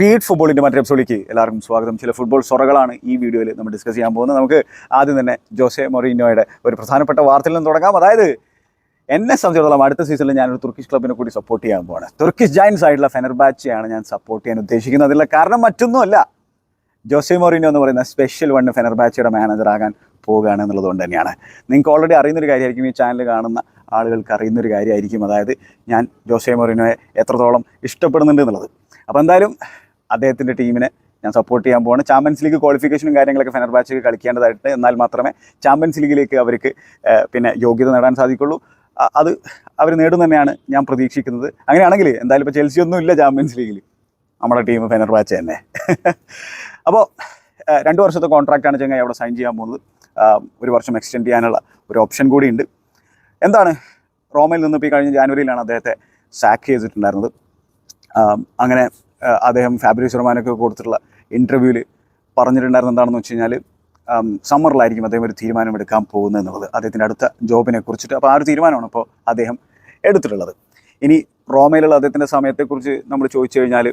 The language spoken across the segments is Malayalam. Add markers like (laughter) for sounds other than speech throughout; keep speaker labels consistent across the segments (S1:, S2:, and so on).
S1: ഫീഡ് ഫുട്ബോളിന്റെ മറ്റൊരു എപ്പിസോഡിലേക്ക് എല്ലാവർക്കും സ്വാഗതം. ചില ഫുട്ബോൾ സ്വറകളാണ് ഈ വീഡിയോയിൽ നമ്മൾ ഡിസ്കസ് ചെയ്യാൻ പോകുന്നത്. നമുക്ക് ആദ്യം തന്നെ ജോസെ മൊറീനോയുടെ ഒരു പ്രധാനപ്പെട്ട വാർത്തയിൽ നിന്ന് തുടങ്ങാം. അതായത് എന്നെ സംബന്ധിച്ചിടത്തോളം അടുത്ത സീസണിൽ ഞാനൊരു തുർക്കിഷ് ക്ലബിനെ കൂടി സപ്പോർട്ട് ചെയ്യാൻ പോവാണ്. തുർക്കിഷ് ജയൻസ് ആയിട്ടുള്ള ഫെനർബാച്ചയാണ് ഞാൻ സപ്പോർട്ട് ചെയ്യാൻ ഉദ്ദേശിക്കുന്നത്. അതിലുള്ള കാരണം മറ്റൊന്നുമല്ല. ജോസെ മൊറീനോ എന്ന് പറയുന്ന സ്പെഷ്യൽ വൺ ഫെനർബാച്ചയുടെ മാനേജറാകാൻ പോവുകയാണ് എന്നുള്ളതുകൊണ്ട് തന്നെയാണ്. നിങ്ങൾക്ക് ഓൾറെഡി അറിയുന്നൊരു കാര്യമായിരിക്കും ഈ ചാനൽ കാണുന്ന ആളുകൾക്ക് അറിയുന്നൊരു കാര്യമായിരിക്കും. അതായത് ഞാൻ ജോസെ മൊറീനോയെ എത്രത്തോളം ഇഷ്ടപ്പെടുന്നുണ്ട് എന്നുള്ളത്. അപ്പോൾ എന്തായാലും അദ്ദേഹത്തിന്റെ ടീമിനെ ഞാൻ സപ്പോർട്ട് ചെയ്യാൻ പോവാണ്. ചാമ്പ്യൻസ് ലീഗ് ക്വാളിഫിക്കേഷനും കാര്യങ്ങളൊക്കെ ഫെനർബാച്ചയ്ക്ക് കളിക്കേണ്ടതായിട്ട് എന്നാൽ മാത്രമേ ചാമ്പ്യൻസ് ലീഗിലേക്ക് അവർക്ക് പിന്നെ യോഗ്യത നേടാൻ സാധിക്കുള്ളൂ. അത് അവർ നേടും തന്നെയാണ് ഞാൻ പ്രതീക്ഷിക്കുന്നത്. അങ്ങനെയാണെങ്കിൽ എന്തായാലും ഇപ്പോൾ ചെൽസി ഒന്നും ഇല്ല ചാമ്പ്യൻസ് ലീഗിൽ നമ്മുടെ ടീം ഫെനർബാച്ച തന്നെ. അപ്പോൾ രണ്ട് വർഷത്തെ കോൺട്രാക്റ്റാണ് ചെങ്ങായി അവിടെ സൈൻ ചെയ്യാൻ പോകുന്നത്. ഒരു വർഷം എക്സ്റ്റെൻഡ് ചെയ്യാനുള്ള ഒരു ഓപ്ഷൻ കൂടിയുണ്ട് എന്താണ്? റോമയിൽ നിന്ന് ഇപ്പോൾ ഈ കഴിഞ്ഞ ജാനുവരിയിലാണ് അദ്ദേഹത്തെ സാക്ക് ചെയ്തിട്ടുണ്ടായിരുന്നത്. അങ്ങനെ അദ്ദേഹം ഫാബ്രിസ് റഹ്മാനൊക്കെ കൊടുത്തിട്ടുള്ള ഇന്റർവ്യൂവിൽ പറഞ്ഞിട്ടുണ്ടായിരുന്നത് എന്താണെന്ന് വെച്ച് കഴിഞ്ഞാൽ സമ്മറിലായിരിക്കും അദ്ദേഹം ഒരു തീരുമാനം എടുക്കാൻ പോകുന്നത് എന്നുള്ളത്. അദ്ദേഹത്തിന്റെ അടുത്ത ജോബിനെ കുറിച്ചിട്ട് അപ്പോൾ ആ ഒരു തീരുമാനമാണ് ഇപ്പോൾ അദ്ദേഹം എടുത്തിട്ടുള്ളത്. ഇനി റോമയിലുള്ള അദ്ദേഹത്തിന്റെ സമയത്തെക്കുറിച്ച് നമ്മൾ ചോദിച്ചു കഴിഞ്ഞാൽ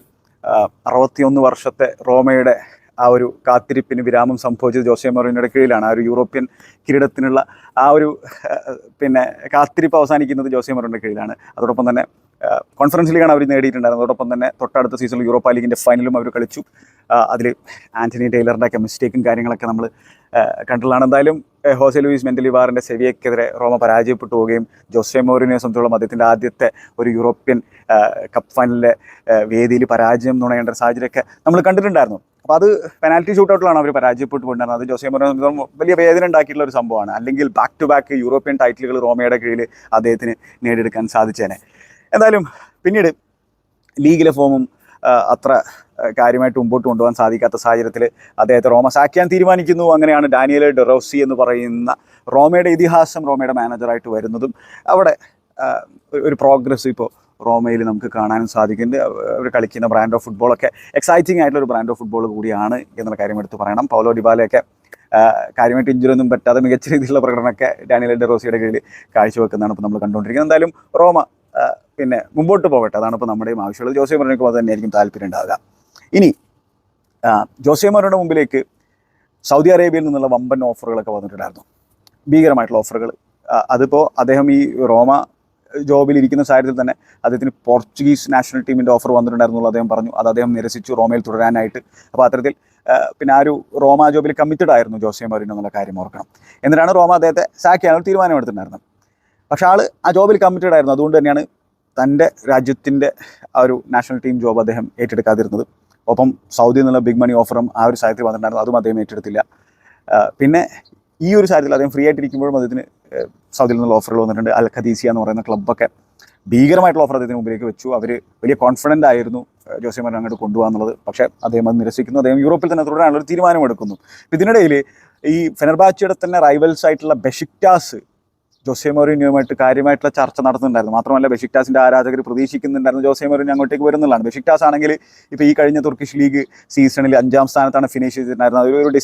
S1: അറുപത്തിയൊന്ന് വർഷത്തെ റോമയുടെ ആ ഒരു കാത്തിരിപ്പിന് വിരാമം സംഭവിച്ചത് ജോസെ മൊറീനോയുടെ കീഴിലാണ്. ആ ഒരു യൂറോപ്യൻ കിരീടത്തിനുള്ള ആ ഒരു പിന്നെ കാത്തിരിപ്പ് അവസാനിക്കുന്നത് ജോസെ മൊറീനോയുടെ കീഴിലാണ്. അതോടൊപ്പം തന്നെ കോൺഫറൻസ് ലീഗാണ് അവർ നേടിയിട്ടുണ്ടായിരുന്നത്. അതോടൊപ്പം തന്നെ തൊട്ടടുത്ത സീസണിൽ യൂറോപ്പ ലീഗിന്റെ ഫൈനലും അവർ കളിച്ചു. അതിൽ ആന്റണി ടൈലറിന്റെ ഒക്കെ മിസ്റ്റേക്കും കാര്യങ്ങളൊക്കെ നമ്മൾ കണ്ടുള്ളതാണ് എന്തായാലും ഹോസെ ലൂയിസ് മെന്റലിവാറിന്റെ സെവിയക്കെതിരെ റോമ പരാജയപ്പെട്ടു പോവുകയും ജോസെ മോറിനെ സംബന്ധിച്ചോളം അദ്ദേഹത്തിന്റെ ആദ്യത്തെ ഒരു യൂറോപ്യൻ കപ്പ് ഫൈനലിലെ വേദിയിൽ പരാജയം നുണയേണ്ട സാഹചര്യമൊക്കെ നമ്മൾ കണ്ടിട്ടുണ്ടായിരുന്നു. അപ്പോൾ അത് പെനാൽറ്റി ഷൂട്ടൗട്ടിലാണ് അവർ പരാജയപ്പെട്ടു പോയിട്ടുണ്ടായിരുന്നത് അത് ജോസെ മോറിനെ വലിയ വേദന ഉണ്ടാക്കിയിട്ടുള്ള ഒരു സംഭവമാണ്. അല്ലെങ്കിൽ ബാക്ക് ടു ബാക്ക് യൂറോപ്യൻ ടൈറ്റിലുകൾ റോമയുടെ കീഴിൽ അദ്ദേഹത്തിന് നേടിയെടുക്കാൻ സാധിച്ചേനെ. എന്തായാലും പിന്നീട് ലീഗിലെ ഫോമും അത്ര കാര്യമായിട്ട് മുമ്പോട്ട് കൊണ്ടുപോകാൻ സാധിക്കാത്ത സാഹചര്യത്തിൽ അദ്ദേഹത്തെ റോമ സാക്കിയാൻ തീരുമാനിക്കുന്നു. അങ്ങനെയാണ് ഡാനിയൽ ഡെറോസി എന്ന് പറയുന്ന റോമയുടെ ഇതിഹാസം റോമയുടെ മാനേജറായിട്ട് വരുന്നതും അവിടെ ഒരു- പ്രോഗ്രസ് ഇപ്പോൾ റോമയിൽ നമുക്ക് കാണാനും സാധിക്കുന്നുണ്ട്. അവർ കളിക്കുന്ന ബ്രാൻഡ് ഓഫ് ഫുട്ബോളൊക്കെ എക്സൈറ്റിംഗ് ആയിട്ടുള്ള ഒരു ബ്രാൻഡ് ഓഫ് ഫുട്ബോൾ കൂടിയാണ് എന്നുള്ള കാര്യം എടുത്ത് പറയണം. പൗലോ ഡിബാലയൊക്കെ കാര്യമായിട്ട് ഇഞ്ചുറി ഒന്നും പറ്റാതെ മികച്ച രീതിയിലുള്ള പ്രകടനമൊക്കെ ഡാനിയൽ ഡെറോസിയുടെ കീഴിൽ കാഴ്ചവെക്കുന്നതാണ് ഇപ്പോൾ നമ്മൾ കണ്ടുകൊണ്ടിരിക്കുന്നത്. എന്തായാലും റോമ പിന്നെ മുമ്പോട്ട് പോകട്ടെ അതാണ് ഇപ്പോൾ നമ്മുടെയും ആവശ്യമുള്ളത് ജോസെ മറിനക്കും അത് തന്നെയായിരിക്കും താല്പര്യം ഉണ്ടാവുക. ഇനി ആ, ജോസെ മറിയുടെ മുമ്പിലേക്ക് സൗദി അറേബ്യയിൽ നിന്നുള്ള വമ്പൻ ഓഫറുകളൊക്കെ വന്നിട്ടുണ്ടായിരുന്നു. ഭീകരമായിട്ടുള്ള ഓഫറുകൾ. അതിപ്പോൾ അദ്ദേഹം ഈ റോമ ജോബിൽ ഇരിക്കുന്ന സാഹചര്യത്തിൽ തന്നെ അദ്ദേഹത്തിന് പോർച്ചുഗീസ് നാഷണൽ ടീമിന്റെ ഓഫർ വന്നിട്ടുണ്ടായിരുന്നു അദ്ദേഹം പറഞ്ഞു. അത് അദ്ദേഹം നിരസിച്ചു റോമയിൽ തുടരാനായിട്ട്. അപ്പോൾ അത്തരത്തിൽ പിന്നെ ആ ഒരു റോമ ജോബിൽ കമ്മിറ്റഡ് ആയിരുന്നു ജോസെ മറിനോ എന്നുള്ള കാര്യം ഓർക്കണം. എന്നിട്ടാണ് റോമ അദ്ദേഹത്തെ സാക്ക് ചെയ്യാൻ ഒരു തീരുമാനമെടുത്തിട്ടുണ്ടായിരുന്നത് പക്ഷേ ആൾ ആ ജോബിൽ കമ്മിറ്റഡ് ആയിരുന്നു. അതുകൊണ്ട് തന്നെയാണ് തന്റെ രാജ്യത്തിന്റെ ആ ഒരു നാഷണൽ ടീം ജോബ് അദ്ദേഹം ഏറ്റെടുക്കാതിരുന്നത്. ഒപ്പം സൗദിയിൽ നിന്നുള്ള ബിഗ് മണി ഓഫറും ആ ഒരു സാഹചര്യത്തിൽ വന്നിട്ടുണ്ടായിരുന്നു. അതും അദ്ദേഹം ഏറ്റെടുത്തില്ല. പിന്നെ ഈ ഒരു സാഹചര്യത്തിൽ അദ്ദേഹം ഫ്രീ ആയിട്ടിരിക്കുമ്പോഴും അദ്ദേഹത്തിന് സൗദിയിൽ നിന്നുള്ള ഓഫറുകൾ വന്നിട്ടുണ്ട്. അൽ ഖദീസിയ എന്ന് പറയുന്ന ക്ലബ്ബൊക്കെ ഭീകരമായിട്ടുള്ള ഓഫർ അദ്ദേഹത്തിന് മുമ്പിലേക്ക് വെച്ചു. അവർ വലിയ കോൺഫിഡന്റ് ആയിരുന്നു ജോസെ അങ്ങോട്ട് കൊണ്ടുപോകാന്നുള്ളത് പക്ഷേ അദ്ദേഹം അത് നിരസിക്കുന്നു. അദ്ദേഹം യൂറോപ്പിൽ തന്നെ തുടരാനുള്ള ഒരു തീരുമാനമെടുക്കുന്നു. ഇതിനിടയിൽ ഈ ഫെനർബാച്ചയുടെ തന്നെ റൈവൽസ് ആയിട്ടുള്ള ബെഷിക്ടാസ് ജോസെ മൊറീനിയുമായിട്ട് കാര്യമായിട്ടുള്ള ചർച്ച നടത്തുന്നുണ്ടായിരുന്നു മാത്രമല്ല ബെഷിക്ടാസിന്റെ ആരാധകർ പ്രതീക്ഷിക്കുന്നുണ്ടായിരുന്നു ജോസെ മൊറിനി അങ്ങോട്ടേക്ക് വരുന്നതാണ് ബെഷിക്ടാസ് ആണെങ്കിൽ ഇപ്പോൾ ഈ കഴിഞ്ഞ തുർക്കിഷ് ലീഗ് സീസണിൽ അഞ്ചാം സ്ഥാനത്താണ് ഫിനിഷ് ചെയ്തിട്ടുണ്ടായിരുന്നത്. അതൊരു ഒരു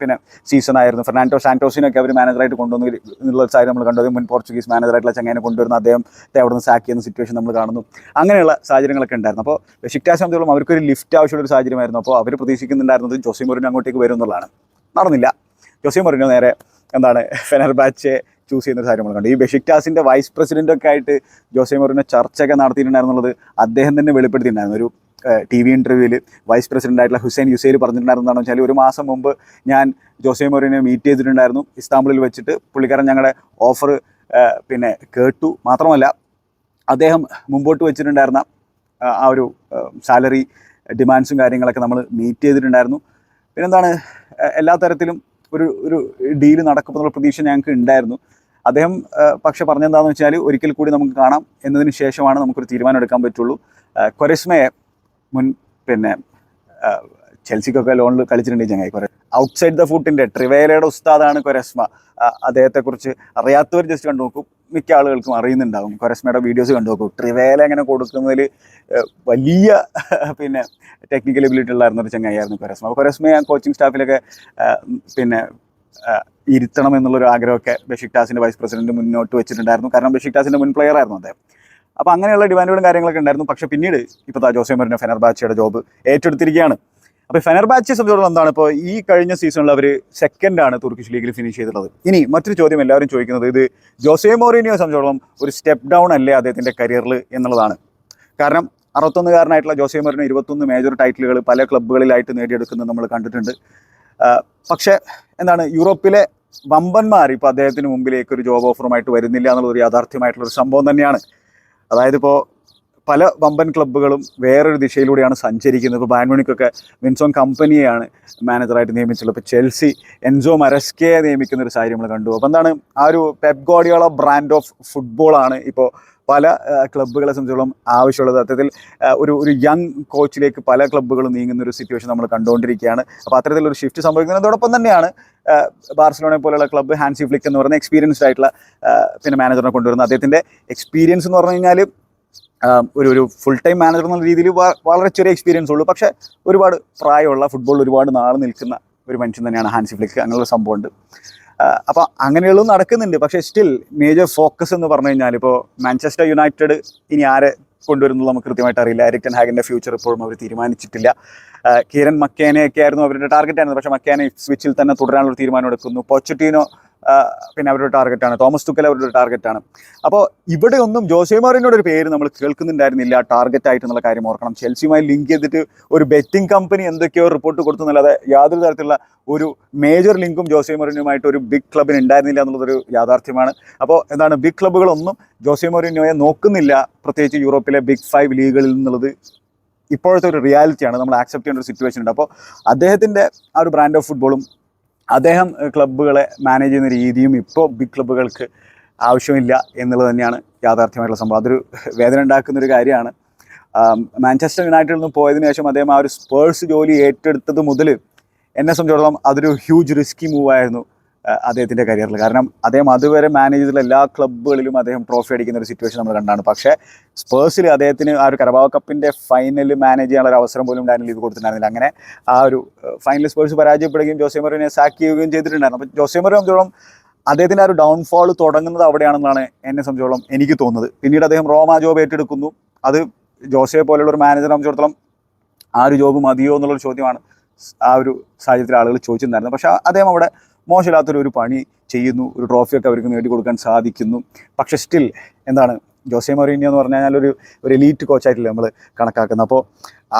S1: പിന്നെ സീസൺ ആയിരുന്നു. ഫെർണാൻഡോ സാന്റോസിനൊക്കെ അവർ മാനേജറായിട്ട് കൊണ്ടുവന്നു. എന്നുള്ള സാഹചര്യം നമ്മൾ കണ്ടത് മുൻ പോർച്ചുഗീസ് മാനേജറായിട്ടുള്ള ചങ്ങനെ കൊണ്ടുവരുന്ന അദ്ദേഹത്തെ അവിടെ നിന്ന് സാക്ക് ചെയ്യുന്ന സിറ്റുവേഷൻ നമ്മൾ കാണുന്നു. അങ്ങനെയുള്ള സാഹചര്യങ്ങളൊക്കെ ഉണ്ടായിരുന്നു. അപ്പോൾ ബെഷിക്ടാസ് സംബന്ധിച്ചോളം അവർക്കൊരു ലിഫ്റ്റ് ആവശ്യമുള്ള ഒരു സാഹചര്യമായിരുന്നു. അപ്പോൾ അവർ പ്രതീക്ഷിക്കുന്നുണ്ടായിരുന്നത് ജോസെ മൊറീനി അങ്ങോട്ടേക്ക് വരും എന്നുള്ളതാണ്. നടന്നില്ല. ജോസെ മൊറിനോ നേരെ എന്താണ് (laughs) ഫെനർബാച്ചെ ചൂസ് ചെയ്യുന്ന ഒരു കാര്യം നമ്മൾ കണ്ടു ഈ ബെഷിക്ടാസിന്റെ വൈസ് പ്രസിഡന്റ് ഒക്കെ ആയിട്ട് ജോസെ മൊറിനോ ചർച്ചയൊക്കെ നടത്തിയിട്ടുണ്ടായിരുന്നുള്ളത് അദ്ദേഹം തന്നെ വെളിപ്പെടുത്തിയിട്ടുണ്ടായിരുന്നു. ഒരു ടി വി ഇന്റർവ്യൂവിൽ വൈസ് പ്രസിഡന്റ് ആയിട്ടുള്ള ഹുസൈൻ യുസൈൽ പറഞ്ഞിട്ടുണ്ടായിരുന്നതാണെന്ന് വെച്ചാൽ ഒരു മാസം മുമ്പ് ഞാൻ ജോസെ മൊറിനെ മീറ്റ് ചെയ്തിട്ടുണ്ടായിരുന്നു. ഇസ്താംബുളിൽ വെച്ചിട്ട് പുള്ളിക്കാരൻ ഞങ്ങളുടെ ഓഫർ പിന്നെ കേട്ടു. മാത്രമല്ല അദ്ദേഹം മുമ്പോട്ട് വെച്ചിട്ടുണ്ടായിരുന്ന ആ ഒരു സാലറി ഡിമാൻഡ്സും കാര്യങ്ങളൊക്കെ നമ്മൾ മീറ്റ് ചെയ്തിട്ടുണ്ടായിരുന്നു. പിന്നെന്താണ് എല്ലാ തരത്തിലും ഒരു ഒരു ഡീൽ നടക്കുമെന്നുള്ള പ്രതീക്ഷ ഞങ്ങൾക്ക് ഉണ്ടായിരുന്നു. അദ്ദേഹം പക്ഷെ പറഞ്ഞെന്താണെന്ന് വെച്ചാൽ ഒരിക്കൽ കൂടി നമുക്ക് കാണാം എന്നതിന് ശേഷമാണ് നമുക്കൊരു തീരുമാനം എടുക്കാൻ പറ്റുള്ളൂ. കൊരസ്മയെ മുൻ പിന്നെ ചെൽസിക്കൊക്കെ ലോണിൽ കളിച്ചിട്ടുണ്ട് ചങ്ങായി കുറെ ഔട്ട്സൈഡ് ദ ഫുട്ടിന്റെ ട്രിവേലയുടെ ഉസ്താദാണ് കൊരസ്മ അദ്ദേഹത്തെക്കുറിച്ച് അറിയാത്തവർ ജസ്റ്റ് കണ്ടു നോക്കും മിക്ക ആളുകൾക്കും അറിയുന്നുണ്ടാകും കൊരസ്മയുടെ വീഡിയോസ് കണ്ടു നോക്കും. ട്രിവേല എങ്ങനെ കൊടുക്കുന്നതിൽ വലിയ പിന്നെ ടെക്നിക്കൽ എബിലിറ്റി ഉള്ളായിരുന്ന ഒരു ചങ്ങായിരുന്നു കൊരസ്മ. അപ്പോൾ കൊരസ്മയെ കോച്ചിങ് സ്റ്റാഫിലൊക്കെ പിന്നെ ഇരുത്തണം എന്നുള്ളൊരു ആഗ്രഹമൊക്കെ ബെഷിക്ടാസിന്റെ വൈസ് പ്രസിഡന്റ് മുന്നോട്ട് വെച്ചിട്ടുണ്ടായിരുന്നു. കാരണം ബെഷിക്ടാസിന്റെ മുൻ പ്ലെയർ ആയിരുന്നു അദ്ദേഹം. അപ്പോൾ അങ്ങനെയുള്ള ഡിമാൻഡുകളും കാര്യങ്ങളൊക്കെ ഉണ്ടായിരുന്നു. പക്ഷേ പിന്നീട് ഇപ്പോൾ ജോസെ മറിനോ ഫെനർബാച്ചയുടെ ജോബ് ഏറ്റെടുത്തിരിക്കുകയാണ്. അപ്പോൾ ഫെനർബാച്ചെ സംബന്ധിച്ചിടത്തോളം എന്താണ്? ഇപ്പോൾ ഈ കഴിഞ്ഞ സീസണിൽ അവർ ആണ് തുർക്കിഷ് ലീഗിൽ ഫിനിഷ് ചെയ്തിട്ടുള്ളത്. ഇനി മറ്റൊരു ചോദ്യം എല്ലാവരും ചോദിക്കുന്നത് ഇത് ജോസേ മോറിനിയോ സംബന്ധിച്ചിടത്തോളം ഒരു സ്റ്റെപ്പ് ഡൗൺ അല്ലേ അദ്ദേഹത്തിന്റെ കരിയറിൽ എന്നുള്ളതാണ്. കാരണം അറുപത്തൊന്നുകാരനായിട്ടുള്ള ജോസേ മോറിനോ ഇരുപത്തൊന്ന് മേജർ ടൈറ്റിലുകൾ പല ക്ലബ്ബുകളിലായിട്ട് നേടിയെടുക്കുന്നത് നമ്മൾ കണ്ടിട്ടുണ്ട്. പക്ഷെ എന്താണ് യൂറോപ്പിലെ വമ്പന്മാർ ഇപ്പോൾ അദ്ദേഹത്തിന് മുമ്പിലേക്ക് ഒരു ജോബ് ഓഫറുമായിട്ട് വരുന്നില്ല എന്നുള്ളൊരു ഒരു യാഥാർത്ഥ്യമായിട്ടുള്ള ഒരു സംഭവം തന്നെയാണ്. അതായത് ഇപ്പോൾ പല വമ്പൻ ക്ലബ്ബുകളും വേറൊരു ദിശയിലൂടെയാണ് സഞ്ചരിക്കുന്നത്. ഇപ്പോൾ ബാൻമണിക്കൊക്കെ വിൻസോൺ കമ്പനിയെയാണ് മാനേജറായിട്ട് നിയമിച്ചുള്ളത് ഇപ്പോൾ ചെൽസി എൻസോ മരസ്കയെ നിയമിക്കുന്ന ഒരു സാഹചര്യം നമ്മൾ കണ്ടു. അപ്പോൾ എന്താണ് ആ ഒരു പെപ് ഗോഡിയോള ബ്രാൻഡ് ഓഫ് ഫുട്ബോളാണ് ഇപ്പോൾ പല ക്ലബ്ബുകളെ സംബന്ധിച്ചോളം ആവശ്യമുള്ളത്. അത്തരത്തിൽ ഒരു ഒരു യങ് കോച്ചിലേക്ക് പല ക്ലബ്ബുകളും നീങ്ങുന്ന ഒരു സിറ്റുവേഷൻ നമ്മൾ കണ്ടുകൊണ്ടിരിക്കുകയാണ്. അപ്പോൾ അത്തരത്തിലൊരു ഷിഫ്റ്റ് സംഭവിക്കുന്നതോടൊപ്പം തന്നെയാണ് ബാർസലോണയെ പോലെയുള്ള ക്ലബ്ബ് ഹാൻസി ഫ്ലിക്ക് എന്ന് പറയുന്ന എക്സ്പീരിയൻസ്ഡ് ആയിട്ടുള്ള പിന്നെ മാനേജറിനെ കൊണ്ടുവരുന്നത്. അദ്ദേഹത്തിന്റെ എക്സ്പീരിയൻസ് എന്ന് പറഞ്ഞു കഴിഞ്ഞാൽ ഒരു ഒരു ഫുൾ ടൈം മാനേജർ എന്നുള്ള രീതിയിൽ വളരെ ചെറിയ എക്സ്പീരിയൻസ് ഉള്ളൂ. പക്ഷേ ഒരുപാട് പ്രായമുള്ള ഫുട്ബോളിൽ ഒരുപാട് നാൾ നിൽക്കുന്ന ഒരു മനുഷ്യൻ തന്നെയാണ് ഹാൻസി ഫ്ലിക്ക്. അങ്ങനെയുള്ള സംഭവമുണ്ട്. അപ്പോൾ അങ്ങനെയുള്ളത് നടക്കുന്നുണ്ട്. പക്ഷേ സ്റ്റിൽ മേജർ ഫോക്കസ് എന്ന് പറഞ്ഞു കഴിഞ്ഞാൽ ഇപ്പോൾ മാഞ്ചസ്റ്റർ യുണൈറ്റഡ് ഇനി ആരെ കൊണ്ടുവരുന്നത് നമുക്ക് കൃത്യമായിട്ട് അറിയില്ല. എരിക്ടൻ ഹാഗിന്റെ ഫ്യൂച്ചർ ഇപ്പോഴും അവർ തീരുമാനിച്ചിട്ടില്ല. കിരൺ മക്കേനെയൊക്കെ ആയിരുന്നു അവരുടെ ടാർഗറ്റ് ആയിരുന്നു പക്ഷേ മക്കേനെ സ്വിച്ചിൽ തന്നെ തുടരാനുള്ള തീരുമാനം എടുക്കുന്നു പൊച്ചറ്റീനോ പിന്നെ അവരുടെ ടാർഗറ്റാണ് തോമസ് തുക്കൽ അവരുടെ ടാർഗറ്റാണ് അപ്പോൾ ഇവിടെ ഒന്നും ഒരു പേര് നമ്മൾ കേൾക്കുന്നുണ്ടായിരുന്നില്ല. ടാർഗറ്റ് ആയിട്ട് എന്നുള്ള കാര്യം ഓർക്കണം. ചെൽസിയുമായി ലിങ്ക് ചെയ്തിട്ട് ഒരു ബെറ്റിംഗ് കമ്പനി എന്തൊക്കെയോ റിപ്പോർട്ട് കൊടുത്തു എന്നല്ലാതെ യാതൊരു തരത്തിലുള്ള ഒരു മേജർ ലിങ്കും ജോസെ മൊറിനോയുമായിട്ട് ഒരു ബിഗ് ക്ലബിന് ഉണ്ടായിരുന്നില്ല എന്നുള്ളതൊരു യാഥാർത്ഥ്യമാണ്. അപ്പോൾ എന്താണ് ബിഗ് ക്ലബ്ബുകളൊന്നും ജോസെ മൊറിനോയെ നോക്കുന്നില്ല. പ്രത്യേകിച്ച് യൂറോപ്പിലെ ബിഗ് ഫൈവ് ലീഗുകളിൽ നിന്നുള്ളത് ഇപ്പോഴത്തെ ഒരു റിയാലിറ്റിയാണ് നമ്മൾ ആക്സെപ്റ്റ് ചെയ്യേണ്ട ഒരു സിറ്റുവേഷൻ ഉണ്ട്. അപ്പോൾ അദ്ദേഹത്തിന്റെ ആ ഒരു ബ്രാൻഡ് ഓഫ് ഫുട്ബോളും അദ്ദേഹം ക്ലബ്ബുകളെ മാനേജ് ചെയ്യുന്ന രീതിയും ഇപ്പോൾ ബിഗ് ക്ലബ്ബുകൾക്ക് ആവശ്യമില്ല എന്നുള്ളത് തന്നെയാണ് യാഥാർത്ഥ്യമായിട്ടുള്ള സംഭവം. അതൊരു വേദന ഉണ്ടാക്കുന്ന ഒരു കാര്യമാണ്. മാഞ്ചസ്റ്റർ യുണൈറ്റഡിൽ നിന്ന് പോയതിനു ശേഷം അദ്ദേഹം ആ ഒരു സ്പേഴ്സ് ജോലി ഏറ്റെടുത്തത് മുതൽ എന്നെ സംബന്ധിച്ചിടത്തോളം അതൊരു ഹ്യൂജ് റിസ്കി മൂവ് ആയിരുന്നു ആ, അദ്ദേഹത്തിന്റെ കരിയറിൽ കാരണം അദ്ദേഹം അതുവരെ മാനേജ് എല്ലാ ക്ലബ്ബുകളിലും അദ്ദേഹം ട്രോഫി അടിക്കുന്ന ഒരു സിറ്റുവേഷൻ നമ്മൾ കണ്ടാണ്. പക്ഷേ സ്പേഴ്സിൽ അദ്ദേഹത്തിന് ആ ഒരു കരബാവ് കപ്പിന്റെ ഫൈനൽ മാനേജ് ചെയ്യാനുള്ള ഒരു അവസരം പോലും ഡാനിൽ ലീവ് കൊടുത്തിട്ടുണ്ടായിരുന്നില്ല. അങ്ങനെ ആ ഒരു ഫൈനൽ സ്പേഴ്സ് പരാജയപ്പെടുകയും ജോസെ മെറിനെ സാക്ക് ചെയ്യുകയും ചെയ്തിട്ടുണ്ടായിരുന്നു. അപ്പോൾ ജോസെ മറിനെ സംബന്ധിച്ചോളം അദ്ദേഹത്തിന്റെ ആ ഒരു ഡൗൺഫോൾ തുടങ്ങുന്നത് അവിടെയാണെന്നാണ് എന്നെ സംബന്ധിച്ചോളം എനിക്ക് തോന്നുന്നത്. പിന്നീട് അദ്ദേഹം റോമ ജോബ് ഏറ്റെടുക്കുന്നു. അത് ജോസയെ പോലെയുള്ള ഒരു മാനേജറെ സംബന്ധിച്ചിടത്തോളം ആ ഒരു ജോബ് മതിയോ എന്നുള്ളൊരു ചോദ്യമാണ് ആ ഒരു സാഹചര്യത്തിൽ ആളുകൾ ചോദിച്ചിട്ടുണ്ടായിരുന്നത്. പക്ഷേ അദ്ദേഹം അവിടെ മോശമില്ലാത്തൊരു ഒരു പണി ചെയ്യുന്നു ഒരു ട്രോഫിയൊക്കെ അവർക്ക് നേടി കൊടുക്കാൻ സാധിക്കുന്നു. പക്ഷേ സ്റ്റിൽ എന്താണ് ജോസെ മൊറീനിയോ എന്ന് പറഞ്ഞു കഴിഞ്ഞാൽ ഒരു ഒരു എലീറ്റ് കോച്ചായിട്ടില്ല നമ്മൾ കണക്കാക്കുന്നത്. അപ്പോൾ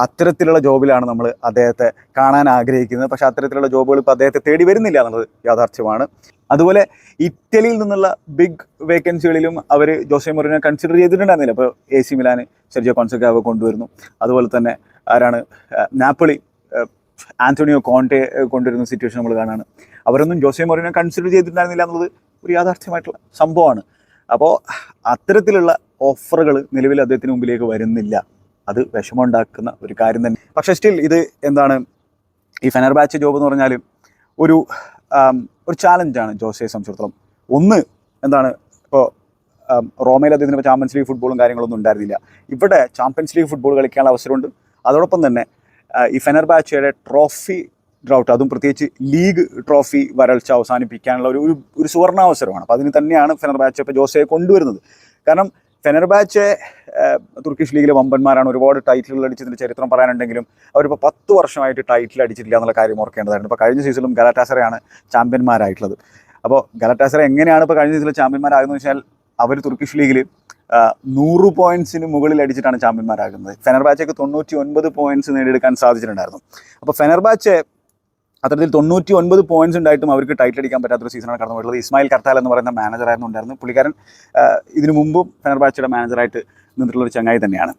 S1: അത്തരത്തിലുള്ള ജോബിലാണ് നമ്മൾ അദ്ദേഹത്തെ കാണാൻ ആഗ്രഹിക്കുന്നത്. പക്ഷേ അത്തരത്തിലുള്ള ജോബുകൾ ഇപ്പോൾ അദ്ദേഹത്തെ തേടി വരുന്നില്ല എന്നുള്ളത് യാഥാർത്ഥ്യമാണ്. അതുപോലെ ഇറ്റലിയിൽ നിന്നുള്ള ബിഗ് വേക്കൻസികളിലും അവർ ജോസെ മൊറീനെ കൺസിഡർ ചെയ്തിട്ടുണ്ടായിരുന്നില്ല. അപ്പോൾ A C Milan Sergio Conceicao കൊണ്ടുവരുന്നു. അതുപോലെ തന്നെ ആരാണ് നാപ്പിളി ആന്റോണിയോ കോണ്ടെ കൊണ്ടുവരുന്ന സിറ്റുവേഷൻ നമ്മൾ കാണാണ്. അവരൊന്നും ജോസെ മൊറിനെ കൺസിഡർ ചെയ്തിട്ടുണ്ടായിരുന്നില്ല എന്നുള്ളത് ഒരു യാഥാർത്ഥ്യമായിട്ടുള്ള സംഭവമാണ്. അപ്പോൾ അത്തരത്തിലുള്ള ഓഫറുകൾ നിലവിൽ അദ്ദേഹത്തിന് മുമ്പിലേക്ക് വരുന്നില്ല. അത് വിഷമമുണ്ടാക്കുന്ന ഒരു കാര്യം തന്നെ. പക്ഷേ സ്റ്റിൽ ഇത് എന്താണ്? ഈ ഫെനർ ബാച്ച് ജോബ് എന്ന് പറഞ്ഞാൽ ഒരു ഒരു ചാലഞ്ചാണ് ജോസയെ സംബന്ധിച്ചിടത്തോളം. ഒന്ന് എന്താണ്? ഇപ്പോൾ റോമയിൽ അദ്ദേഹത്തിന് ചാമ്പ്യൻസ് ലീഗ് ഫുട്ബോളും കാര്യങ്ങളൊന്നും ഉണ്ടായിരുന്നില്ല. ഇവിടെ ചാമ്പ്യൻസ് ലീഗ് ഫുട്ബോൾ കളിക്കാനുള്ള അവസരമുണ്ട്. അതോടൊപ്പം തന്നെ ഈ ഫെനർബാച്ചയുടെ ട്രോഫി ഡ്രൗട്ട് അതും പ്രത്യേകിച്ച് ലീഗ് ട്രോഫി വരൾച്ച അവസാനിപ്പിക്കാനുള്ള ഒരു ഒരു- സുവർണാവസരമാണ്. അപ്പോൾ അതിന് തന്നെയാണ് ഫെനർബാച്ച ഇപ്പോൾ ജോസയെ കൊണ്ടുവരുന്നത്. കാരണം ഫെനർബാച്ച തുർക്കിഷ് ലീഗിലെ വമ്പന്മാരാണ് ഒരുപാട് ടൈറ്റിലുകൾ അടിച്ചതിന്റെ ചരിത്രം പറയാനുണ്ടെങ്കിലും അവരിപ്പോൾ പത്ത് വർഷമായിട്ട് ടൈറ്റിൽ അടിച്ചിട്ടില്ല എന്നുള്ള കാര്യം ഓർക്കേണ്ടതായിരുന്നു ഇപ്പോൾ കഴിഞ്ഞ സീസണിലും ഗലാറ്റാസറയാണ് ചാമ്പ്യന്മാരായിട്ടുള്ളത് അപ്പോൾ ഗലാറ്റാസറ എങ്ങനെയാണ് ഇപ്പോൾ കഴിഞ്ഞ സീസണിൽ ചാമ്പ്യന്മാരാകുന്നത് വെച്ചാൽ അവർ തുർക്കിഷ് ലീഗിൽ നൂറ് പോയിന്റ്സിന് മുകളിൽ അടിച്ചിട്ടാണ് ചാമ്പ്യന്മാരാകുന്നത്. ഫെനർബാച്ചയ്ക്ക് തൊണ്ണൂറ്റി ഒൻപത് പോയിന്റ്സ് നേടിയെടുക്കാൻ സാധിച്ചിട്ടുണ്ടായിരുന്നു. അപ്പോൾ ഫെനർബാച്ച് അത്തരത്തിൽ തൊണ്ണൂറ്റി ഒൻപത് പോയിന്റ്സ് ഉണ്ടായിട്ടും അവർക്ക് ടൈറ്റിൽ അടിക്കാൻ പറ്റാത്തൊരു സീസണാണ് കടന്നു പോയിട്ടുള്ളത് ഇസ്മായിൽ കർത്താൽ എന്ന് പറയുന്ന മാനേജറായിരുന്നു ഉണ്ടായിരുന്നു പുള്ളിക്കാരൻ ഇതിനു മുമ്പും ഫെനർബാച്ചയുടെ മാനേജറായിട്ട് നിന്നിട്ടുള്ള ഒരു ചങ്ങായി തന്നെയാണ്.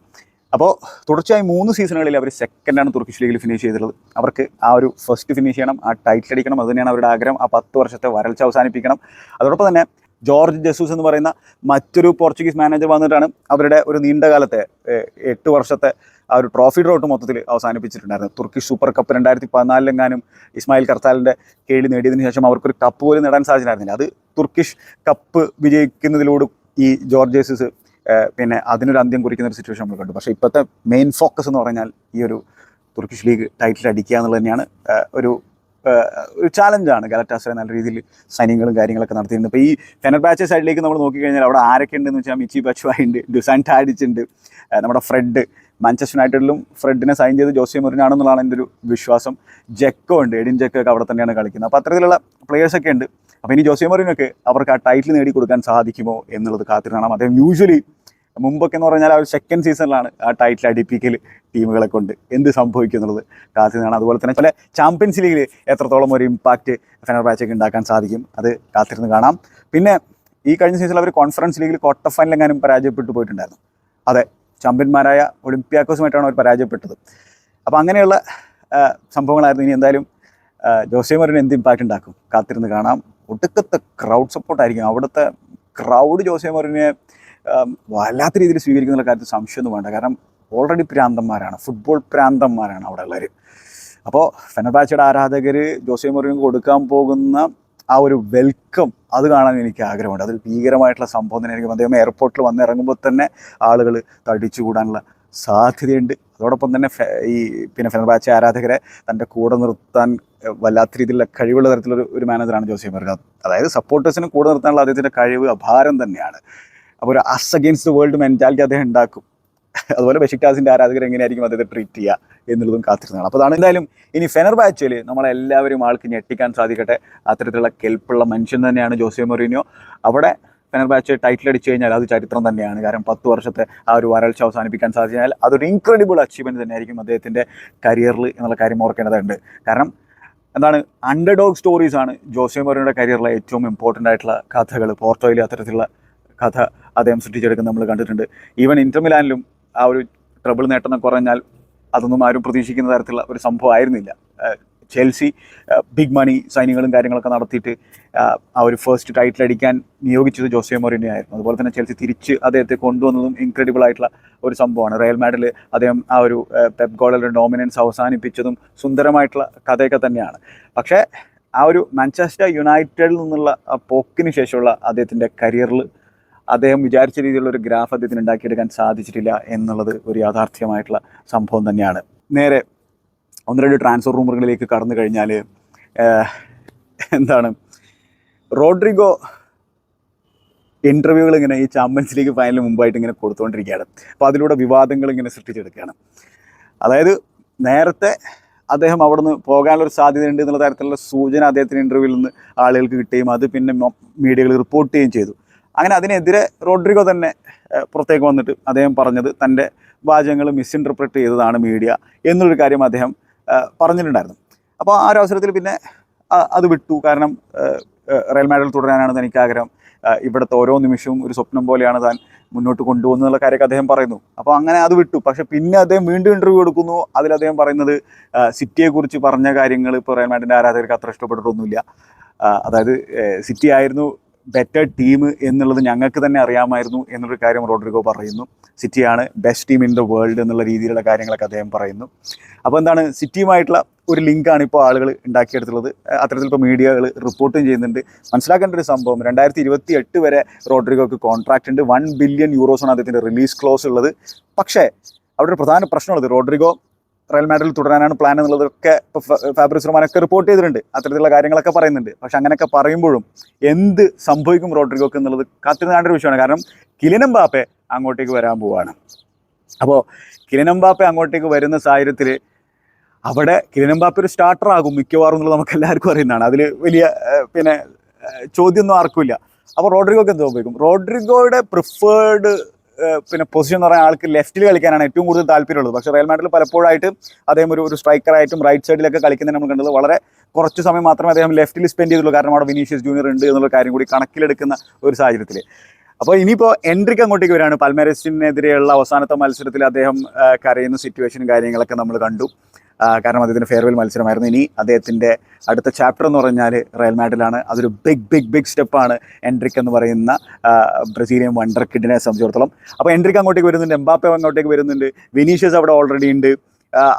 S1: അപ്പോൾ തുടർച്ചയായി മൂന്ന് സീസണുകളിൽ അവർ സെക്കൻഡാണ് തുർക്കിഷ് ലീഗിൽ ഫിനിഷ് ചെയ്തിട്ടുള്ളത്. അവർക്ക് ആ ഒരു ഫസ്റ്റ് ഫിനിഷ് ചെയ്യണം ആ ടൈറ്റിൽ അടിക്കണം അത് തന്നെയാണ് അവരുടെ ആഗ്രഹം. ആ പത്ത് വർഷത്തെ വരൾച്ച അവസാനിപ്പിക്കണം. അതോടൊപ്പം തന്നെ ജോർജ് ജസൂസ് എന്ന് പറയുന്ന മറ്റൊരു പോർച്ചുഗീസ് മാനേജർ വന്നിട്ടാണ് അവരുടെ ഒരു നീണ്ടകാലത്തെ എട്ട് വർഷത്തെ ആ ഒരു ട്രോഫി ഡ്രോട്ട് മൊത്തത്തിൽ അവസാനിപ്പിച്ചിട്ടുണ്ടായിരുന്നു തുർക്കിഷ് സൂപ്പർ കപ്പ് രണ്ടായിരത്തി പതിനാലിലെങ്ങാനും ഇസ്മായിൽ കർത്താലിന്റെ കീഴിൽ നേടിയതിനു ശേഷം അവർക്കൊരു കപ്പ് പോലും നേടാൻ സാധിച്ചിട്ടുണ്ടായിരുന്നില്ല അത് തുർക്കിഷ് കപ്പ് വിജയിക്കുന്നതിലൂടെ ഈ ജോർജ് ജസൂസ് പിന്നെ അതിനൊരു അന്ത്യം കുറിക്കുന്ന ഒരു സിറ്റുവേഷൻ നമ്മൾ കണ്ടു. പക്ഷേ ഇപ്പോഴത്തെ മെയിൻ ഫോക്കസ് എന്ന് പറഞ്ഞാൽ ഈ ഒരു തുർക്കിഷ് ലീഗ് ടൈറ്റിൽ അടിക്കുക എന്നുള്ളത് തന്നെയാണ് ഒരു ഒരു ചാലഞ്ചാണ് ഗലറ്റാസറെ നല്ല രീതിയിൽ സൈനിങ്ങളും കാര്യങ്ങളൊക്കെ നടത്തിയിട്ടുണ്ട് ഇപ്പോൾ ഈ ഫെനർ ബാച്ച് സൈഡിലേക്ക് നമ്മൾ നോക്കിക്കഴിഞ്ഞാൽ അവിടെ ആരൊക്കെ ഉണ്ടെന്ന് വെച്ചാൽ മിച്ചി ബച്ചുവായി ഉണ്ട് ഡുസാൻ ടാഡിച്ച് ഉണ്ട് നമ്മുടെ ഫ്രെഡ് മാഞ്ചസ്റ്റർ യുണൈറ്റഡിലും ഫ്രെഡിനെ സൈൻ ചെയ്ത് ജോസി മുറിനാണെന്നുള്ളതാണ് എന്റെ ഒരു വിശ്വാസം. ജെക്കോ ഉണ്ട് എഡിൻ ജെക്കോ ഒക്കെ അവിടെ തന്നെയാണ് കളിക്കുന്നത്. അപ്പോൾ അത്തരത്തിലുള്ള പ്ലേയേഴ്സൊക്കെ ഉണ്ട്. അപ്പോൾ ഇനി ജോസി മുറിനൊക്കെ അവർക്ക് ആ ടൈറ്റിൽ നേടി കൊടുക്കാൻ സാധിക്കുമോ എന്നുള്ളത് കാത്തിരുന്നാണ്. അദ്ദേഹം യൂഷ്വലി മുമ്പൊക്കെ എന്ന് പറഞ്ഞാൽ ആ ഒരു സെക്കൻഡ് സീസണിലാണ് ആ ടൈറ്റിൽ അടിപ്പിക്കൽ ടീമുകളെ കൊണ്ട് എന്ത് സംഭവിക്കും എന്നുള്ളത് കാത്തിരുന്നാണ്. അതുപോലെ തന്നെ ചില ചാമ്പ്യൻസ് ലീഗിൽ എത്രത്തോളം ഒരു ഇമ്പാക്റ്റ് ഫെനർബാച്ചയ്ക്ക് ഉണ്ടാക്കാൻ സാധിക്കും അത് കാത്തിരുന്ന് കാണാം. പിന്നെ ഈ കഴിഞ്ഞ സീസണിൽ അവർ കോൺഫറൻസ് ലീഗിൽ ക്വാർട്ടർ ഫൈനൽ എങ്ങാനും പരാജയപ്പെട്ടു പോയിട്ടുണ്ടായിരുന്നു. അതെ ചാമ്പ്യന്മാരായ ഒളിമ്പ്യാക്കോസുമായിട്ടാണ് അവർ പരാജയപ്പെട്ടത്. അപ്പോൾ അങ്ങനെയുള്ള സംഭവങ്ങളായിരുന്നു. ഇനി എന്തായാലും ജോസേമറിന് എന്ത് ഇമ്പാക്റ്റ് ഉണ്ടാക്കും? കാത്തിരുന്ന് കാണാം. ഒടുക്കത്തെ ക്രൗഡ് സപ്പോർട്ടായിരിക്കും അവിടുത്തെ ക്രൗഡ് ജോസെ മറിനെ വല്ലാത്ത രീതിയിൽ സ്വീകരിക്കുന്ന കാര്യത്തിൽ സംശയമൊന്നും വേണ്ട. കാരണം ഓൾറെഡി പ്രാന്തന്മാരാണ്. ഫുട്ബോൾ പ്രാന്തന്മാരാണ് അവിടെ ഉള്ളവർ അപ്പോൾ ഫെനബാച്ചയുടെ ആരാധകർ ജോസെ മൊറിന് കൊടുക്കാൻ പോകുന്ന ആ ഒരു വെൽക്കം അത് കാണാൻ എനിക്ക് ആഗ്രഹമുണ്ട്. അതൊരു ഭീകരമായിട്ടുള്ള സംഭവം തന്നെ എനിക്ക് അദ്ദേഹം എയർപോർട്ടിൽ വന്നിറങ്ങുമ്പോൾ തന്നെ ആളുകൾ തടിച്ചു കൂടാനുള്ള സാധ്യതയുണ്ട്. അതോടൊപ്പം തന്നെ ഈ പിന്നെ ഫെനർബാച്ച ആരാധകരെ തന്റെ കൂടെ നിർത്താൻ വല്ലാത്ത രീതിയിലുള്ള കഴിവുള്ള തരത്തിലൊരു ഒരു മാനേജറാണ് ജോസി മെർഗ അതായത് സപ്പോർട്ടേഴ്സിനെ കൂടെ നിർത്താനുള്ള അദ്ദേഹത്തിന്റെ കഴിവ് അപാരം തന്നെയാണ്. അപ്പോൾ ഒരു അസ് അഗെയിൻസ്റ്റ് വേൾഡ് മെന്റാലിറ്റി അദ്ദേഹം ഉണ്ടാക്കും. അതുപോലെ ബെഷിക്ടാസിന്റെ ആരാധകർ എങ്ങനെയായിരിക്കും അദ്ദേഹത്തെ ട്രീറ്റ് ചെയ്യുക എന്നുള്ളതും കാത്തിരുന്നതാണ്. അപ്പോൾ അതാണ് എന്തായാലും ഇനി ഫെനർ ബാച്ചിൽ നമ്മളെല്ലാവരും ആൾക്ക് ഞെട്ടിക്കാൻ സാധിക്കട്ടെ. അത്തരത്തിലുള്ള കെൽപ്പുള്ള മനുഷ്യൻ തന്നെയാണ് ജോസെ മൊറീനിയോ. അവിടെ ഫെനർ ബാച്ച് ടൈറ്റിൽ അടിച്ചു കഴിഞ്ഞാൽ അത് ചരിത്രം തന്നെയാണ്. കാരണം പത്ത് വർഷത്തെ ആ ഒരു വരൾച്ച അവസാനിപ്പിക്കാൻ സാധിച്ചാൽ അതൊരു ഇൻക്രെഡിബിൾ അച്ചീവ്മെന്റ് തന്നെയായിരിക്കും അദ്ദേഹത്തിന്റെ കരിയറിൽ എന്നുള്ള കാര്യം ഓർക്കേണ്ടതുണ്ട്. കാരണം എന്താണ് അണ്ടർഡോഗ് സ്റ്റോറീസ് ആണ് ജോസെ മൊറീനിയുടെ കരിയറിലെ ഏറ്റവും ഇമ്പോർട്ടന്റ് ആയിട്ടുള്ള കഥകൾ. പോർട്ടോയിൽ അത്തരത്തിലുള്ള കഥ അദ്ദേഹം സൃഷ്ടിച്ചെടുക്കുന്നത് നമ്മൾ കണ്ടിട്ടുണ്ട്. ഈവൻ ഇന്റർ മിലാനിലും ആ ഒരു ട്രബിൾ നേട്ടം കുറഞ്ഞാൽ അതൊന്നും ആരും പ്രതീക്ഷിക്കുന്ന തരത്തിലുള്ള ഒരു സംഭവം ആയിരുന്നില്ല. ചെൽസി ബിഗ് മണി സൈനികളും കാര്യങ്ങളൊക്കെ നടത്തിയിട്ട് ആ ഒരു ഫസ്റ്റ് ടൈറ്റിൽ അടിക്കാൻ നിയോഗിച്ചത് ജോസെ മൊറിനെ ആയിരുന്നു. അതുപോലെ തന്നെ ചെൽസി തിരിച്ച് അദ്ദേഹത്തെ കൊണ്ടുവന്നതും ഇൻക്രെഡിബിൾ ആയിട്ടുള്ള ഒരു സംഭവമാണ്. റയൽ മാഡിൽ അദ്ദേഹം ആ ഒരു പെപ് ഗോളിന്റെ ഡോമിനൻസ് അവസാനിപ്പിച്ചതും സുന്ദരമായിട്ടുള്ള കഥയൊക്കെ തന്നെയാണ്. പക്ഷേ ആ ഒരു മാഞ്ചസ്റ്റർ യുണൈറ്റഡിൽ നിന്നുള്ള പോക്കിന് ശേഷമുള്ള അദ്ദേഹത്തിന്റെ കരിയറിൽ അദ്ദേഹം വിചാരിച്ച രീതിയിലുള്ള ഒരു ഗ്രാഫ് അദ്ദേഹത്തിന് ഉണ്ടാക്കിയെടുക്കാൻ സാധിച്ചിട്ടില്ല എന്നുള്ളത് ഒരു യാഥാർത്ഥ്യമായിട്ടുള്ള സംഭവം തന്നെയാണ്. നേരെ ഒന്ന് രണ്ട് ട്രാൻസ്ഫർ റൂമുകളിലേക്ക് കടന്നു കഴിഞ്ഞാൽ എന്താണ്? റോഡ്രിഗോ ഇന്റർവ്യൂകൾ ഇങ്ങനെ ഈ ചാമ്പ്യൻസ് ലീഗ് ഫൈനലിന് മുമ്പായിട്ട് ഇങ്ങനെ കൊടുത്തുകൊണ്ടിരിക്കുകയാണ്. അപ്പോൾ അതിലൂടെ വിവാദങ്ങൾ ഇങ്ങനെ സൃഷ്ടിച്ചെടുക്കുകയാണ്. അതായത് നേരത്തെ അദ്ദേഹം അവിടെ അവിടുന്ന് പോകാനുള്ളൊരു സാധ്യതയുണ്ട് എന്നുള്ള തരത്തിലുള്ള സൂചന അദ്ദേഹത്തിന് ഇന്റർവ്യൂവിൽ നിന്ന് ആളുകൾക്ക് കിട്ടുകയും അത് പിന്നെ മീഡിയകൾ റിപ്പോർട്ട് ചെയ്യുകയും ചെയ്തു. അങ്ങനെ അതിനെതിരെ റോഡ്രിഗോ തന്നെ പുറത്തേക്ക് വന്നിട്ട് അദ്ദേഹം പറഞ്ഞത് തന്റെ വാചകങ്ങൾ മിസ്ഇന്റർപ്രറ്റ് ചെയ്തതാണ് മീഡിയ എന്നൊരു കാര്യം അദ്ദേഹം പറഞ്ഞിട്ടുണ്ടായിരുന്നു. അപ്പോൾ ആ ഒരു അവസരത്തിൽ പിന്നെ അത് വിട്ടു. കാരണം റയൽ മാഡൽ തുടരാനാണ് തനിക്ക് ആഗ്രഹം. ഇവിടുത്തെ ഓരോ നിമിഷവും ഒരു സ്വപ്നം പോലെയാണ് താൻ മുന്നോട്ട് കൊണ്ടുപോകുന്നുള്ള കാര്യമൊക്കെ അദ്ദേഹം പറയുന്നു. അപ്പോൾ അങ്ങനെ അത് വിട്ടു. പക്ഷേ പിന്നെ അദ്ദേഹം വീണ്ടും ഇന്റർവ്യൂ കൊടുക്കുന്നു. അതിൽ അദ്ദേഹം പറയുന്നത് സിറ്റിയെക്കുറിച്ച് പറഞ്ഞ കാര്യങ്ങൾ ഇപ്പോൾ റയൽ മാഡിന്റെ ആരാധകർക്ക് അത്ര ഇഷ്ടപ്പെട്ടിട്ടൊന്നുമില്ല. അതായത് സിറ്റി ആയിരുന്നു ബെറ്റർ ടീം എന്നുള്ളത് ഞങ്ങൾക്ക് തന്നെ അറിയാമായിരുന്നു എന്നൊരു കാര്യം റോഡ്രിഗോ പറയുന്നു. സിറ്റിയാണ് best team in the world എന്നുള്ള രീതിയിലുള്ള കാര്യങ്ങളൊക്കെ അദ്ദേഹം പറയുന്നു. അപ്പോൾ എന്താണ് സിറ്റിയുമായിട്ടുള്ള ഒരു ലിങ്കാണ് ഇപ്പോൾ ആളുകൾ ഉണ്ടാക്കിയെടുത്തുള്ളത് അത്തരത്തിൽ ഇപ്പോൾ മീഡിയകൾ റിപ്പോർട്ടും ചെയ്യുന്നുണ്ട്. മനസ്സിലാക്കേണ്ട ഒരു സംഭവം രണ്ടായിരത്തി ഇരുപത്തി എട്ട് വരെ റോഡ്രിഗോക്ക് കോൺട്രാക്റ്റ് ഉണ്ട്. വൺ ബില്യൺ യൂറോസാണ് അദ്ദേഹത്തിന്റെ റിലീസ് ക്ലോസ് ഉള്ളത്. പക്ഷേ അവിടെ ഒരു പ്രധാന പ്രശ്നമുള്ളത്. റോഡ്രിഗോ റയൽ മാഡ്രിൽ തുടരാനാണ് പ്ലാൻ എന്നുള്ളതൊക്കെ ഇപ്പോൾ ഫാബ്രിസ് റൊമാനൊക്കെ റിപ്പോർട്ട് ചെയ്തിട്ടുണ്ട്. അത്തരത്തിലുള്ള കാര്യങ്ങളൊക്കെ പറയുന്നുണ്ട്. പക്ഷെ അങ്ങനെയൊക്കെ പറയുമ്പോഴും എന്ത് സംഭവിക്കും റോഡ്രിഗോക്ക് എന്നുള്ളത് കാത്തിരുന്നാണ്ട് ഒരു വിഷയമാണ്. കാരണം കിലിനം ബാപ്പെ അങ്ങോട്ടേക്ക് വരാൻ പോവുകയാണ് അപ്പോൾ കിലിനം ബാപ്പെ അങ്ങോട്ടേക്ക് വരുന്ന സാഹചര്യത്തിൽ അവിടെ കിലിനം ബാപ്പ ഒരു സ്റ്റാർട്ടർ ആകും മിക്കവാറും എന്നുള്ളത് നമുക്ക് എല്ലാവർക്കും അറിയുന്നതാണ്. അതിൽ വലിയ പിന്നെ ചോദ്യമൊന്നും ആർക്കുമില്ല. അപ്പോൾ റോഡ്രിഗോക്ക് എന്ത് സംഭവിക്കും? റോഡ്രിഗോയുടെ പ്രിഫേർഡ് പിന്നെ പൊസിഷൻ എന്ന് പറയുന്ന ആൾക്ക് ലെഫ്റ്റിൽ കളിക്കാനാണ് ഏറ്റവും കൂടുതൽ താല്പര്യമുള്ളത്. പക്ഷേ റയൽ മാഡ്രിൽ പലപ്പോഴായിട്ട് അദ്ദേഹം ഒരു ഒരു സ്ട്രൈക്കറായിട്ടും റൈറ്റ് സൈഡിലൊക്കെ കളിക്കുന്നത് നമ്മൾ കണ്ടത് വളരെ കുറച്ച് സമയം മാത്രമേ അദ്ദേഹം ലെഫ്റ്റിൽ സ്പെൻഡ് ചെയ്തുള്ളൂ. കാരണം അവിടെ വിനീഷ്യസ് ജൂനിയർ ഉണ്ട് എന്നുള്ള കാര്യം കൂടി കണക്കിലെടുക്കുന്ന ഒരു സാഹചര്യത്തിൽ അപ്പോൾ ഇനിയിപ്പോൾ എൻട്രിക്ക് അങ്ങോട്ടേക്ക് വരികയാണ്. പൽമേരസിനെതിരെയുള്ള അവസാനത്തെ മത്സരത്തിൽ അദ്ദേഹം കരയുന്ന സിറ്റുവേഷനും കാര്യങ്ങളൊക്കെ നമ്മൾ കണ്ടു. കാരണം അദ്ദേഹത്തിന്റെ ഫെയർവെൽ മത്സരമായിരുന്നു. ഇനി അദ്ദേഹത്തിന്റെ അടുത്ത ചാപ്റ്റർ എന്ന് പറഞ്ഞാൽ റയൽ മാഡിലാണ് അതൊരു ബിഗ് ബിഗ് ബിഗ് സ്റ്റെപ്പാണ് എൻട്രിക് എന്ന് പറയുന്ന ബ്രസീലിയൻ വണ്ടർ കിഡിനെ സംബന്ധിച്ചിടത്തോളം. അപ്പോൾ എൻട്രിക് അങ്ങോട്ടേക്ക് വരുന്നുണ്ട് എംബാപ്പെ അങ്ങോട്ടേക്ക് വരുന്നുണ്ട് വിനീഷ്യസ് അവിടെ ഓൾറെഡി ഉണ്ട്.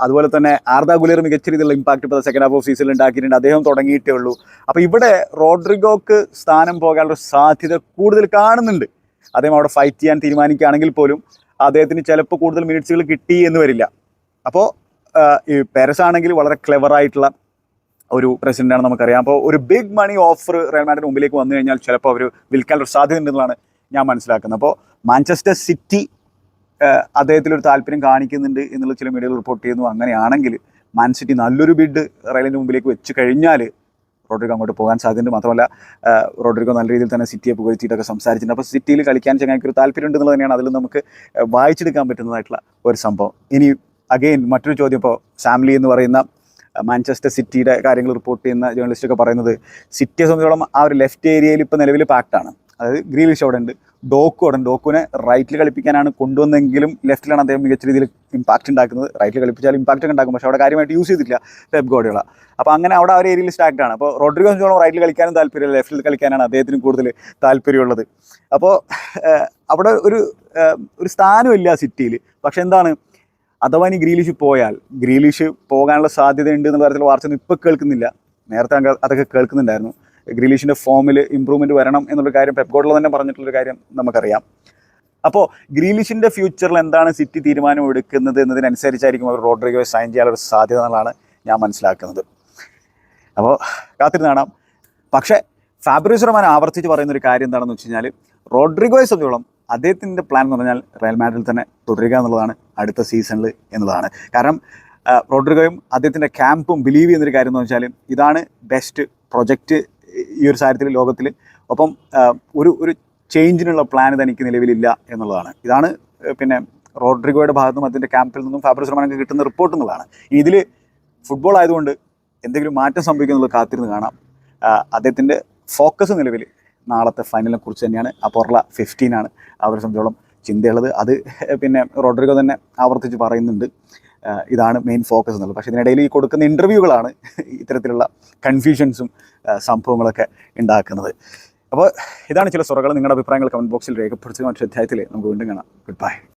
S1: അതുപോലെ തന്നെ ആർദാ ഗുലേർ മികച്ച രീതിയിലുള്ള ഇമ്പാക്ട് ഇപ്പോൾ സെക്കൻഡ് ഹാഫ് ഓഫ് സീസണിൽ ഉണ്ടാക്കിയിട്ടുണ്ട്. അദ്ദേഹം തുടങ്ങിയിട്ടേ ഉള്ളൂ. അപ്പോൾ ഇവിടെ റോഡ്രിഗോക്ക് സ്ഥാനം പോകാനുള്ള സാധ്യത കൂടുതൽ കാണുന്നുണ്ട്. അദ്ദേഹം അവിടെ ഫൈറ്റ് ചെയ്യാൻ തീരുമാനിക്കുകയാണെങ്കിൽ പോലും അദ്ദേഹത്തിന് ചിലപ്പോൾ കൂടുതൽ മിനിറ്റ്സുകൾ കിട്ടി എന്ന് വരില്ല. അപ്പോൾ ഈ പെരസ് ആണെങ്കിൽ വളരെ ക്ലെവർ ആയിട്ടുള്ള ഒരു പ്രസിഡന്റാണ് നമുക്കറിയാം. അപ്പോൾ ഒരു ബിഗ് മണി ഓഫർ റയൽ മുമ്പിലേക്ക് വന്നു കഴിഞ്ഞാൽ ചിലപ്പോൾ അവർ വിൽക്കാൻ ഒരു സാധ്യത ഉണ്ടെന്നാണ് ഞാൻ മനസ്സിലാക്കുന്നത്. അപ്പോൾ മാഞ്ചസ്റ്റർ സിറ്റി അദ്ദേഹത്തിലൊരു താല്പര്യം കാണിക്കുന്നുണ്ട് എന്നുള്ള ചില മീഡിയകൾ റിപ്പോർട്ട് ചെയ്യുന്നു. അങ്ങനെയാണെങ്കിൽ മാൻ സിറ്റി നല്ലൊരു ബിഡ് റയലിന്റെ മുമ്പിലേക്ക് വെച്ച് കഴിഞ്ഞാൽ റോഡ്രിഗോ അങ്ങോട്ട് പോകാൻ സാധ്യതയുണ്ട്. മാത്രമല്ല റോഡ്രിഗോ നല്ല രീതിയിൽ തന്നെ സിറ്റിയെ പുകഴ്ത്തിയിട്ടൊക്കെ സംസാരിച്ചിട്ടുണ്ട്. അപ്പോൾ സിറ്റിയിൽ കളിക്കാൻ ചങ്ങായിക്ക് ഒരു താല്പര്യം ഉണ്ടെന്നുള്ളത് തന്നെയാണ് അതിൽ നമുക്ക് വായിച്ചെടുക്കാൻ പറ്റുന്നതായിട്ടുള്ള ഒരു സംഭവം. ഇനി അഗെയിൻ മറ്റൊരു ചോദ്യം ഇപ്പോൾ സാംലി എന്ന് പറയുന്ന മാഞ്ചസ്റ്റർ സിറ്റിയുടെ കാര്യങ്ങൾ റിപ്പോർട്ട് ചെയ്യുന്ന ജേർണലിസ്റ്റൊക്കെ പറയുന്നത് സിറ്റിയെ സംബന്ധിച്ചോളം ആ ഒരു ലെഫ്റ്റ് ഏരിയയിൽ ഇപ്പോൾ നിലവിൽ ആണ്. അതായത് ഗ്രീലിഷ് അവിടെ ഉണ്ട് ഡോക്കു അവിടെ ഡോക്കുവിനെ റൈറ്റിൽ കളിപ്പിക്കാനാണ് കൊണ്ടുവന്നെങ്കിലും ലെഫ്റ്റിലാണ് അദ്ദേഹം മികച്ച രീതിയിൽ ഇമ്പാക്റ്റ് ഉണ്ടാക്കുന്നത്. റൈറ്റിൽ കളിപ്പിച്ചാൽ ഇമ്പാക്റ്റ് ഒക്കെ ഉണ്ടാക്കും പക്ഷേ അവിടെ കാര്യമായിട്ട് യൂസ് ചെയ്തിട്ടില്ല പെപ് ഗോഡിയുള്ള അപ്പോൾ അങ്ങനെ അവിടെ ആ ഒരു ഏരിയയിൽ സ്റ്റാക്ട് ആണ്. അപ്പോൾ റോഡ്രിഗോസ് സംബന്ധിച്ചോളം റൈറ്റിൽ കളിക്കാനും താല്പര്യമില്ല ലെഫ്റ്റിൽ കളിക്കാനാണ് അദ്ദേഹത്തിന് കൂടുതൽ താല്പര്യമുള്ളത്. അപ്പോൾ അവിടെ ഒരു ഒരു സ്ഥാനമില്ല സിറ്റിയിൽ പക്ഷെ എന്താണ്? അഥവാ ഇനി ഗ്രീലിഷ് പോയാൽ ഗ്രീലിഷ് പോകാനുള്ള സാധ്യത ഉണ്ട് എന്നുള്ള തരത്തിൽ വാർത്തയൊന്നും ഇപ്പോൾ കേൾക്കുന്നില്ല. നേരത്തെ അതൊക്കെ കേൾക്കുന്നുണ്ടായിരുന്നു. ഗ്രീലിഷിന്റെ ഫോമിൽ ഇമ്പ്രൂവ്മെന്റ് വരണം എന്നുള്ള കാര്യം പെപ്കോട്ടിൽ തന്നെ പറഞ്ഞിട്ടുള്ളൊരു കാര്യം നമുക്കറിയാം. അപ്പോൾ ഗ്രീലിഷിന്റെ ഫ്യൂച്ചറിൽ എന്താണ് സിറ്റി തീരുമാനം എടുക്കുന്നത് എന്നതിനനുസരിച്ചായിരിക്കും അവർ റോഡ്രിഗോ സൈൻ ചെയ്യാനുള്ള സാധ്യത എന്നുള്ളതാണ് ഞാൻ മനസ്സിലാക്കുന്നത്. അപ്പോൾ കാത്തിരുന്ന് കാണാം. പക്ഷേ ഫാബ്രിസ് റഹ്മാൻ ആവർത്തിച്ച് പറയുന്ന ഒരു കാര്യം എന്താണെന്ന് വെച്ച് കഴിഞ്ഞാൽ റോഡ്രിഗോയെ സംബന്ധിച്ചോളം അദ്ദേഹത്തിന്റെ പ്ലാൻ എന്ന് പറഞ്ഞാൽ റയൽ മാഡ്രിൽ തന്നെ തുടരുക എന്നുള്ളതാണ് അടുത്ത സീസണിൽ എന്നുള്ളതാണ്. കാരണം റോഡ്രിഗോയും അദ്ദേഹത്തിന്റെ ക്യാമ്പും ബിലീവ് ചെയ്യുന്നൊരു കാര്യം എന്ന് വെച്ചാൽ ഇതാണ് ബെസ്റ്റ് പ്രൊജക്റ്റ് ഈ ഒരു സാഹചര്യത്തിൽ ലോകത്തിൽ ഒപ്പം ഒരു ഒരു ചേഞ്ചിനുള്ള പ്ലാൻ തനിക്ക് നിലവിലില്ല എന്നുള്ളതാണ്. ഇതാണ് പിന്നെ റോഡ്രിഗോയുടെ ഭാഗത്തു നിന്നും അതിന്റെ ക്യാമ്പിൽ നിന്നും ഫാബ്രിസ് റഹ്മാനൊക്കെ കിട്ടുന്ന റിപ്പോർട്ട് എന്നുള്ളതാണ്. ഇതിൽ ഫുട്ബോൾ ആയതുകൊണ്ട് എന്തെങ്കിലും മാറ്റം സംഭവിക്കുന്നുള്ളത് കാത്തിരുന്ന് കാണാം. അദ്ദേഹത്തിന്റെ ഫോക്കസ് നിലവിൽ നാളത്തെ ഫൈനലിനെ കുറിച്ച് തന്നെയാണ്. അപ്പോർല ഫിഫ്റ്റീൻ ആണ് അവരെ സംബന്ധിച്ചോളം ചിന്തയുള്ളത്. അത് പിന്നെ റോഡ്രിഗോ തന്നെ ആവർത്തിച്ച് പറയുന്നുണ്ട്. ഇതാണ് മെയിൻ ഫോക്കസ് എന്നുള്ളത്. പക്ഷേ ഇതിനിടയിൽ ഈ കൊടുക്കുന്ന ഇന്റർവ്യൂകളാണ് ഇത്തരത്തിലുള്ള കൺഫ്യൂഷൻസും സംഭവങ്ങളൊക്കെ ഉണ്ടാക്കുന്നത്. അപ്പോൾ ഇതാണ് ചില സ്വറകൾ നിങ്ങളുടെ അഭിപ്രായങ്ങൾ കമന്റ് ബോക്സിൽ രേഖപ്പെടുത്തുക. മറ്റൊരു അധ്യായത്തിൽ നമുക്ക് വീണ്ടും കാണാം. Good bye